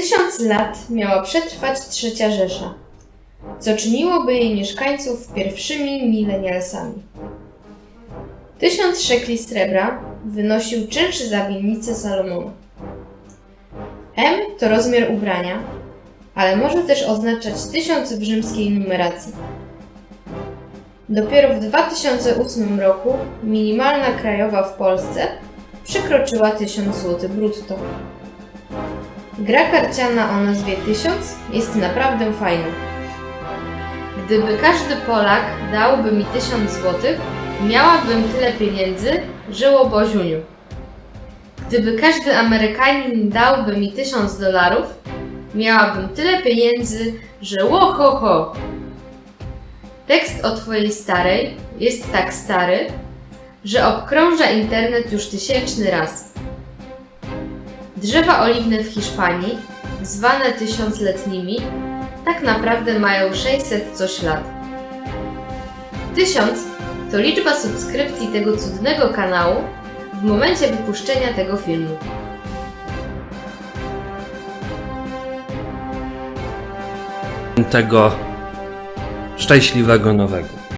tysiąc lat miała przetrwać trzecia Rzesza, co czyniłoby jej mieszkańców pierwszymi milenialsami. Tysiąc szekli srebra wynosił czynsz za winnicę Salomona. M to rozmiar ubrania, ale może też oznaczać tysiąc w rzymskiej numeracji. Dopiero w 2008 roku minimalna krajowa w Polsce przekroczyła 1000 zł brutto. Gra karciana o nazwie 1000 jest naprawdę fajna. Gdyby każdy Polak dałby mi 1000 zł, miałabym tyle pieniędzy, że łoboziuniu. Gdyby każdy Amerykanin dałby mi 1000 dolarów, miałabym tyle pieniędzy, że łohoho. Tekst o twojej starej jest tak stary, że obkrąża internet już tysięczny raz. Drzewa oliwne w Hiszpanii, zwane tysiącletnimi, tak naprawdę mają 600 coś lat. Tysiąc to liczba subskrypcji tego cudnego kanału w momencie wypuszczenia tego filmu. tego szczęśliwego nowego.